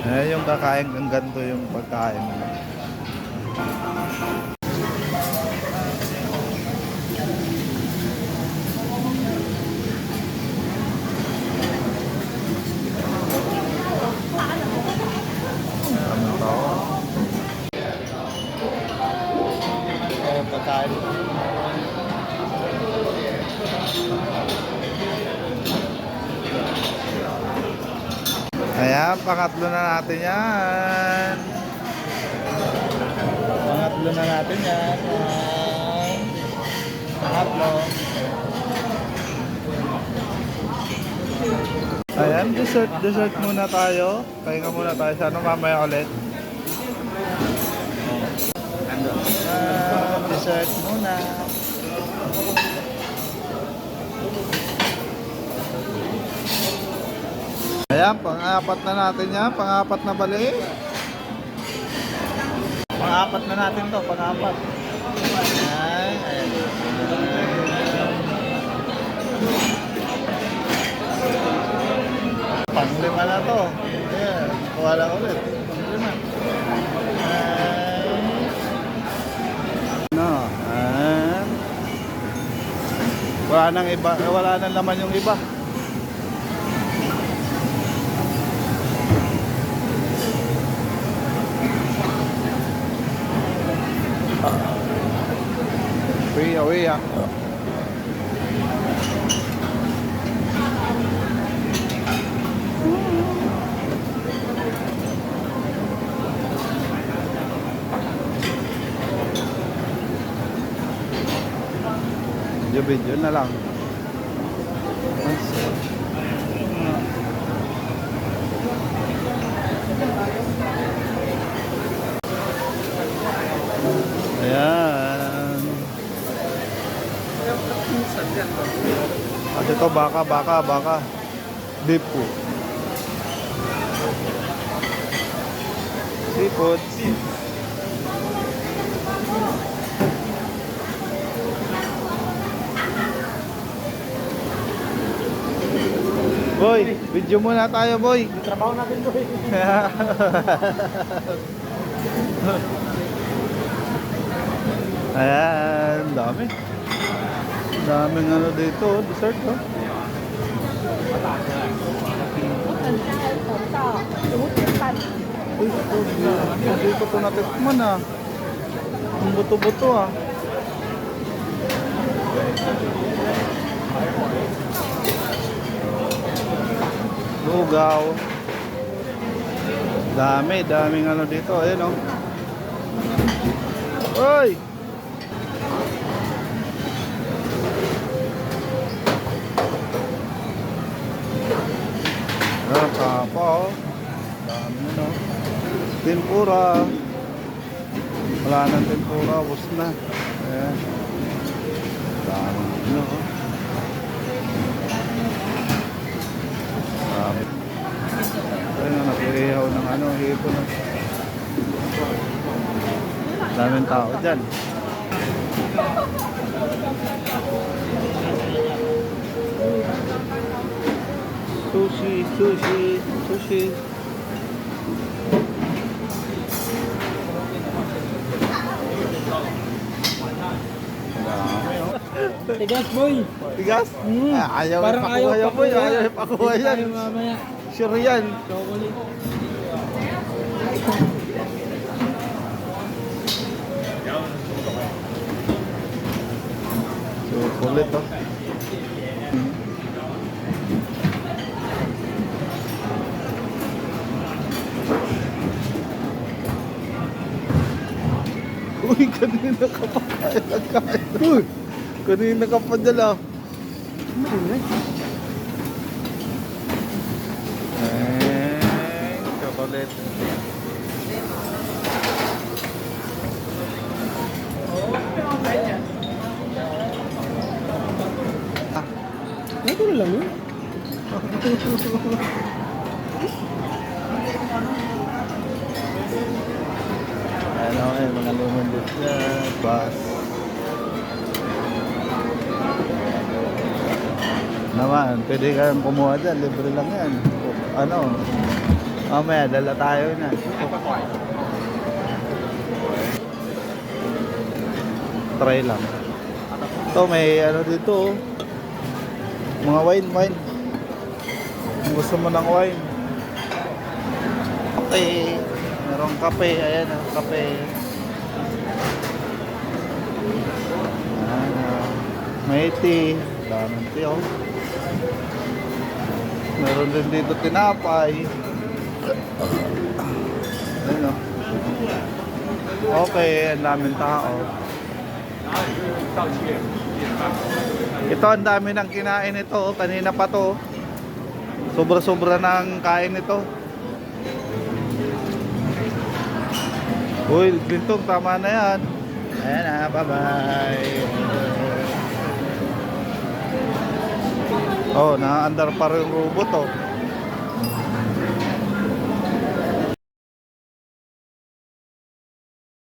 Eh, yung kakain ng ganito yung pagkain. Ano to? Eh, pagkain. Ayan, pangatlo na natin yan. Pangatlo na natin yan. Ayan. Pangatlo. Ayan, dessert, dessert muna tayo. Pahinga muna tayo. Sa ano mamaya ulit? Ah, dessert muna. Ayan, pang-apat na natin yan. Pang-apat na balik. Pang-apat na natin to, pang-apat. Ayan. Panglima na to. Ayan, kuha lang ulit. Panglima. No, ayan. Wala nang iba, wala nang laman yung iba. Uy, uy, ah. Video-video na lang. Ayan. At ito baka, baka, baka. Beef po. Seafood. Boy, video muna tayo, boy. Trabaho natin eh. Ayan, dami. Daming ano dito, oh, dessert no? Uy, hindi ah. ko ito natikman ah. Ang buto-buto ah. Lugaw. Dami, daming ano dito. Ayun oh. Uy! Kapa, oh. Dami na, no? Tempura. Wala nang tempura, bus na. Ayan. Dami, ano, oh. Dami. Ayun na, nag-ihaw ng ano, hipo na. Daming tao dyan. Sushi, sushi. Tigas boy. Tigas? Mm. Ah, ayaw Parang ayaw yan, boy. pakuha. Ayaw ipakuha yan. Sure yan. Chocolate. Kulit oh. Uy, kanina ka pa kaya. Uy, kanina ka pa dala. Eh, chocolate. Ito na lang yun. Ano eh, mga lemon juice na, bus. Naman, pwede kang kumuha dyan, libre lang yan. Ano, Mamaya, dala tayo na. Try lang. Ito, may ano dito. oh. Mga wine, wine. Kung gusto mo ng wine. Kape. Merong kape. Ayan, oh, kape. Ayan, oh. May tea. Daming tea, oh. Meron din dito tinapay. Ayun o. Okay, ang daming tao. Ito ang dami ng kinain ito. oh. Kanina pa to. Sobra-sobra ng kain ito. Uy, Lintong, tama na yan. Ayan na, bye-bye. Oh, na-under pa rin robot oh.